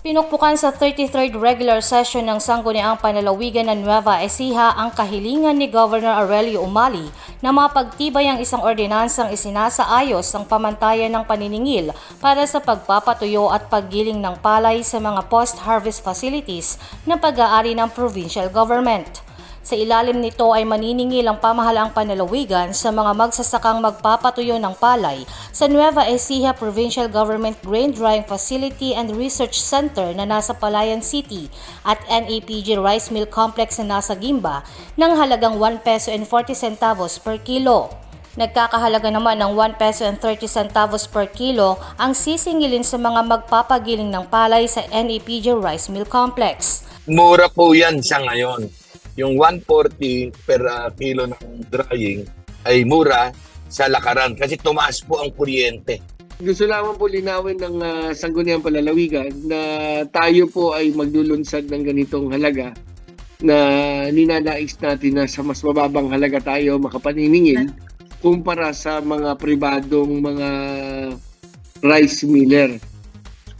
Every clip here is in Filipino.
Pinukpukan sa 33rd regular session ng Sangguniang Panalawigan ng Nueva Ecija ang kahilingan ni Governor Aurelio Umali na mapagtibay ang isang ordinansang isinasaayos ang pamantayan ng paniningil para sa pagpapatuyo at paggiling ng palay sa mga post-harvest facilities na pag-aari ng provincial government. Sa ilalim nito ay maniningil ang pamahalaang panalawigan sa mga magsasakang magpapatuyo ng palay sa Nueva Ecija Provincial Government Grain Drying Facility and Research Center na nasa Palayan City at NAPG Rice Mill Complex na nasa Gimba ng halagang 1 peso and 40 centavos per kilo. Nagkakahalaga naman ng 1 peso and 30 centavos per kilo ang sisingilin sa mga magpapagiling ng palay sa NAPG Rice Mill Complex. Mura po yan sa ngayon. Yung 140 per ah, kilo ng drying ay mura sa lakaran kasi tumaas po ang kuryente. Gusto lamang po linawin ng uh, Sangguniang Palalawigan na tayo po ay maglulunsad ng ganitong halaga na ninanais natin na sa mas mababang halaga tayo makapaniningil kumpara sa mga pribadong mga rice miller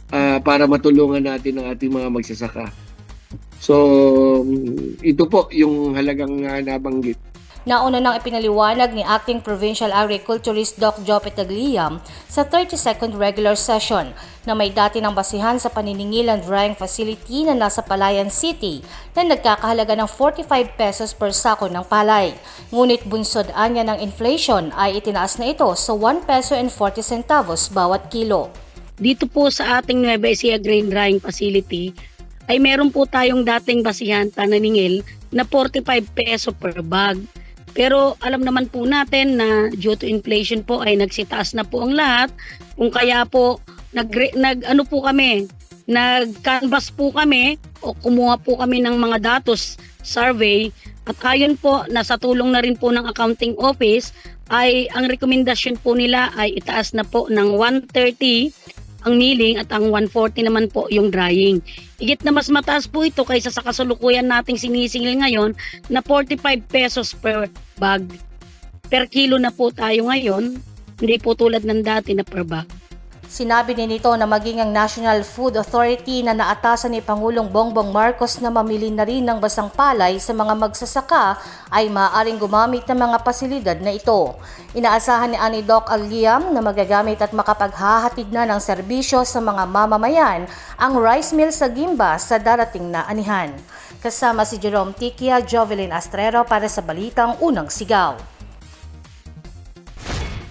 ah, para matulungan natin ang ating mga magsasaka. So, ito po yung halagang ah, nabanggit. Nauna nang ipinaliwanag ni Acting Provincial Agriculturist Doc Joe Petagliam sa 32nd regular session na may dati ng basihan sa paniningil drying facility na nasa Palayan City na nagkakahalaga ng 45 pesos per sako ng palay. Ngunit bunsod anya ng inflation ay itinaas na ito sa 1 peso and 40 centavos bawat kilo. Dito po sa ating Nueva Ecija Grain Drying Facility ay meron po tayong dating basihan pananingil na 45 peso per bag. Pero alam naman po natin na due to inflation po ay nagsitaas na po ang lahat. Kung kaya po nag, nag ano po kami, nag-canvas po kami o kumuha po kami ng mga datos survey at ayon po nasa tulong na rin po ng accounting office ay ang rekomendasyon po nila ay itaas na po ng 130 ang milling at ang 140 naman po yung drying. Higit na mas mataas po ito kaysa sa kasulukuyan nating sinisingil ngayon na 45 pesos per bag. Per kilo na po tayo ngayon, hindi po tulad ng dati na per bag. Sinabi din nito na maging ang National Food Authority na naatasan ni Pangulong Bongbong Marcos na mamili na rin ng basang palay sa mga magsasaka ay maaaring gumamit ng mga pasilidad na ito. Inaasahan ni Ani Doc Agliam na magagamit at makapaghahatid na ng serbisyo sa mga mamamayan ang rice mill sa Gimba sa darating na anihan. Kasama si Jerome Tikia, Jovelyn Astrero para sa Balitang Unang Sigaw.